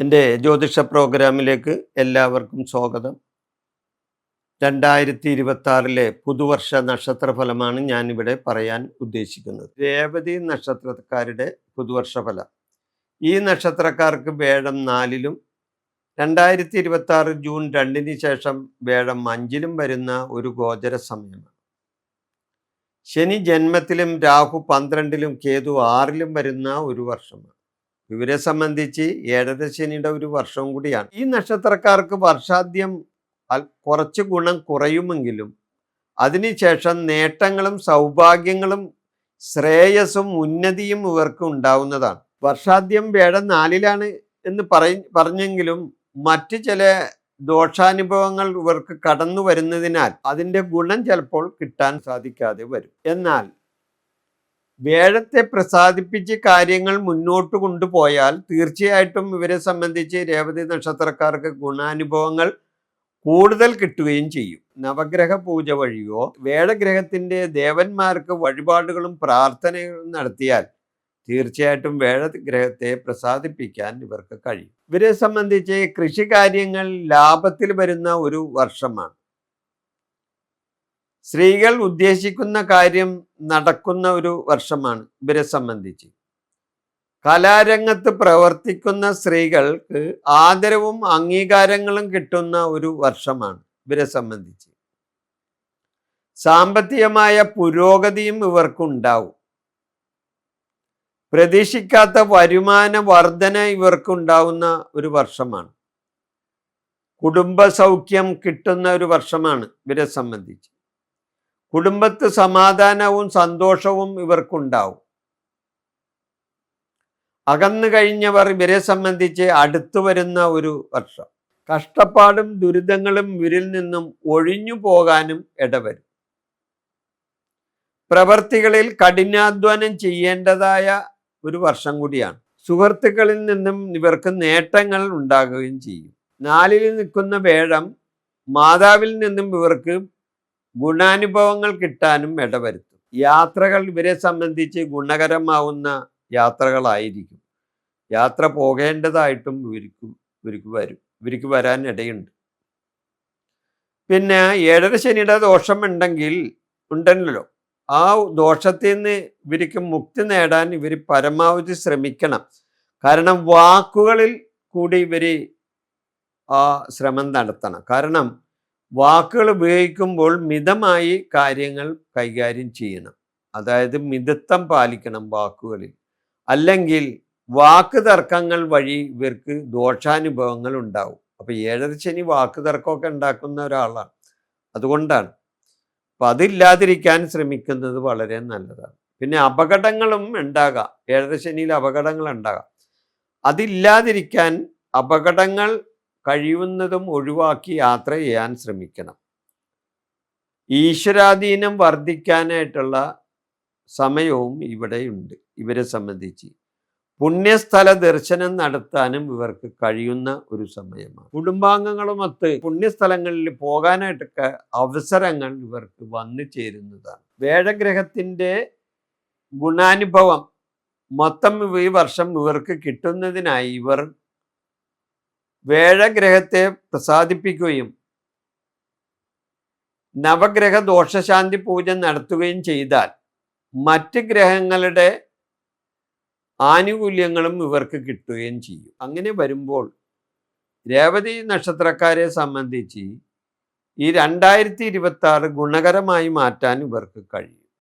എന്റെ ജ്യോതിഷ പ്രോഗ്രാമിലേക്ക് എല്ലാവർക്കും സ്വാഗതം. രണ്ടായിരത്തി ഇരുപത്തി പുതുവർഷ നക്ഷത്രഫലമാണ് ഞാനിവിടെ പറയാൻ ഉദ്ദേശിക്കുന്നത്. രേവതി നക്ഷത്രക്കാരുടെ പുതുവർഷ ഫലം ഈ നക്ഷത്രക്കാർക്ക് വേഴം നാലിലും രണ്ടായിരത്തി ഇരുപത്തി ജൂൺ രണ്ടിന് ശേഷം വേഴം അഞ്ചിലും വരുന്ന ഒരു ഗോചര സമയമാണ്. ശനി ജന്മത്തിലും രാഹു പന്ത്രണ്ടിലും കേതു ആറിലും വരുന്ന ഒരു വർഷമാണ്. ഇവരെ സംബന്ധിച്ച് ഏഴര ശനിയുടെ ഒരു വർഷവും കൂടിയാണ്. ഈ നക്ഷത്രക്കാർക്ക് വർഷാദ്യം കുറച്ച് ഗുണം കുറയുമെങ്കിലും അതിനുശേഷം നേട്ടങ്ങളും സൗഭാഗ്യങ്ങളും ശ്രേയസ്സും ഉന്നതിയും ഇവർക്ക് ഉണ്ടാവുന്നതാണ്. വർഷാദ്യം വേഴം നാലിലാണ് എന്ന് പറയ പറഞ്ഞെങ്കിലും മറ്റ് ചില ദോഷാനുഭവങ്ങൾ ഇവർക്ക് കടന്നു വരുന്നതിനാൽ അതിന്റെ ഗുണം ചിലപ്പോൾ കിട്ടാൻ സാധിക്കാതെ വരും. എന്നാൽ വേഴത്തെ പ്രസാദിപ്പിച്ച് കാര്യങ്ങൾ മുന്നോട്ട് കൊണ്ടുപോയാൽ തീർച്ചയായിട്ടും ഇവരെ സംബന്ധിച്ച് രേവതി നക്ഷത്രക്കാർക്ക് ഗുണാനുഭവങ്ങൾ കൂടുതൽ കിട്ടുകയും ചെയ്യും. നവഗ്രഹ പൂജ വഴിയോ വേഴഗ്രഹത്തിന്റെ ദേവന്മാർക്ക് വഴിപാടുകളും പ്രാർത്ഥനകളും നടത്തിയാൽ തീർച്ചയായിട്ടും വേഴഗ്രഹത്തെ പ്രസാദിപ്പിക്കാൻ ഇവർക്ക് കഴിയും. ഇവരെ സംബന്ധിച്ച് കൃഷി കാര്യങ്ങൾ ലാഭത്തിൽ വരുന്ന ഒരു വർഷമാണ്. സ്ത്രീകൾ ഉദ്ദേശിക്കുന്ന കാര്യം നടക്കുന്ന ഒരു വർഷമാണ് ഇവരെ സംബന്ധിച്ച്. കലാരംഗത്ത് പ്രവർത്തിക്കുന്ന സ്ത്രീകൾക്ക് ആദരവും അംഗീകാരങ്ങളും കിട്ടുന്ന ഒരു വർഷമാണ് ഇവരെ സംബന്ധിച്ച്. സാമ്പത്തികമായ പുരോഗതിയും ഇവർക്കുണ്ടാവും. പ്രതീക്ഷിക്കാത്ത വരുമാന വർധന ഇവർക്കുണ്ടാവുന്ന ഒരു വർഷമാണ്. കുടുംബ സൗഖ്യം കിട്ടുന്ന ഒരു വർഷമാണ് ഇവരെ സംബന്ധിച്ച്. കുടുംബത്ത് സമാധാനവും സന്തോഷവും ഇവർക്കുണ്ടാവും. അകന്നു കഴിഞ്ഞവർ ഇവരെ സംബന്ധിച്ച് അടുത്തു വരുന്ന ഒരു വർഷം. കഷ്ടപ്പാടും ദുരിതങ്ങളും ഇവരിൽ നിന്നും ഒഴിഞ്ഞു പോകാനും ഇടവരും. പ്രവർത്തികളിൽ കഠിനാധ്വാനം ചെയ്യേണ്ടതായ ഒരു വർഷം കൂടിയാണ്. സുഹൃത്തുക്കളിൽ നിന്നും ഇവർക്ക് നേട്ടങ്ങൾ ഉണ്ടാകുകയും ചെയ്യും. നാലിൽ നിൽക്കുന്ന വേഴം മാതാവിൽ നിന്നും ഇവർക്ക് ഗുണാനുഭവങ്ങൾ കിട്ടാനും ഇടവരുത്തും. യാത്രകൾ ഇവരെ സംബന്ധിച്ച് ഗുണകരമാവുന്ന യാത്രകളായിരിക്കും. യാത്ര പോകേണ്ടതായിട്ടും ഇവർക്ക് ഇവർക്ക് വരും ഇവർക്ക് വരാൻ ഇടയുണ്ട്. പിന്നെ ഏഴര ശനിയുടെ ദോഷം ഉണ്ടെങ്കിൽ ഉണ്ടല്ലോ. ആ ദോഷത്തിൽ നിന്ന് ഇവർക്ക് മുക്തി നേടാൻ ഇവർ പരമാവധി ശ്രമിക്കണം. കാരണം വാക്കുകളിൽ കൂടി ഇവർ ആ ശ്രമം നടത്തണം. കാരണം വാക്കുകൾ ഉപയോഗിക്കുമ്പോൾ മിതമായി കാര്യങ്ങൾ കൈകാര്യം ചെയ്യണം. അതായത് മിതത്വം പാലിക്കണം വാക്കുകളിൽ. അല്ലെങ്കിൽ വാക്ക് തർക്കങ്ങൾ വഴി ഇവർക്ക് ദോഷാനുഭവങ്ങൾ ഉണ്ടാവും. അപ്പൊ ഏഴര ശനി വാക്ക് തർക്കമൊക്കെ ഉണ്ടാക്കുന്ന ഒരാളാണ്. അതുകൊണ്ടാണ്. അപ്പൊ അതില്ലാതിരിക്കാൻ ശ്രമിക്കുന്നത് വളരെ നല്ലതാണ്. പിന്നെ അപകടങ്ങളും ഉണ്ടാകാം. ഏഴര ശനിയിൽ അപകടങ്ങൾ ഉണ്ടാകാം. അതില്ലാതിരിക്കാൻ അപകടങ്ങൾ കഴിയുന്നതും ഒഴിവാക്കി യാത്ര ചെയ്യാൻ ശ്രമിക്കണം. ഈശ്വരാധീനം വർദ്ധിക്കാനായിട്ടുള്ള സമയവും ഇവിടെയുണ്ട്. ഇവരെ സംബന്ധിച്ച് പുണ്യസ്ഥല ദർശനം നടത്താനും ഇവർക്ക് കഴിയുന്ന ഒരു സമയമാണ്. കുടുംബാംഗങ്ങളുമൊത്ത് പുണ്യസ്ഥലങ്ങളിൽ പോകാനായിട്ടൊക്കെ അവസരങ്ങൾ ഇവർക്ക് വന്നു ചേരുന്നതാണ്. വേഴഗ്രഹത്തിന്റെ ഗുണാനുഭവം മൊത്തം ഈ വർഷം ഇവർക്ക് കിട്ടുന്നതിനായി ഇവർ വേഴഗ്രഹത്തെ പ്രസാദിപ്പിക്കുകയും നവഗ്രഹ ദോഷശാന്തി പൂജ നടത്തുകയും ചെയ്താൽ മറ്റ് ഗ്രഹങ്ങളുടെ ആനുകൂല്യങ്ങളും ഇവർക്ക് കിട്ടുകയും ചെയ്യും. അങ്ങനെ വരുമ്പോൾ രേവതി നക്ഷത്രക്കാരെ സംബന്ധിച്ച് ഈ രണ്ടായിരത്തി ഇരുപത്തി ഗുണകരമായി മാറ്റാൻ ഇവർക്ക് കഴിയും.